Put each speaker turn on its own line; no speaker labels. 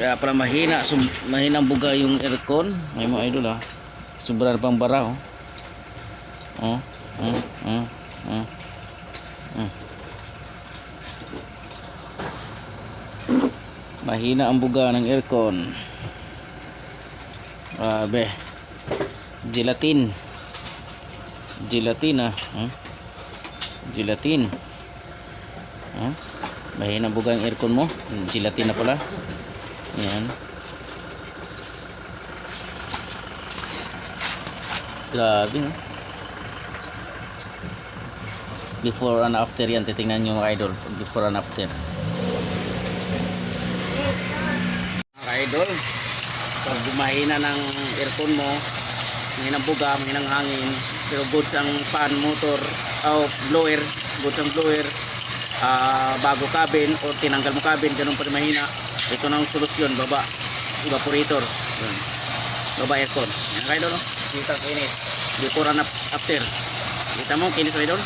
Kaya pala mahina, sum, mahina buga yung aircon. May mga idol ah. Sobra na pang bara oh. Oh, oh, oh, oh. Mahina ang buga ng aircon. Grabe. Gelatin. Gelatin ah. Hmm? Gelatin. Hmm? Mahina ang buga ang aircon mo. Gelatin na pala. Yan. Grabe no? Before and after yan. Titingnan nyo mga idol. Before and after. Mga idol. Pag gumahina ng aircon mo, mahinang buga, mahinang hangin, pero goods ang fan, motor, o blower, goods ang blower, ah, bago cabin o tinanggal mo cabin, ganun pa rin mahina. Ito na ang solusyon, baba, evaporator. Yan. Baba aircon. Yan kayo doon, no? Kita kinis. Before and af- after. Kita mo, kinis kayo doon?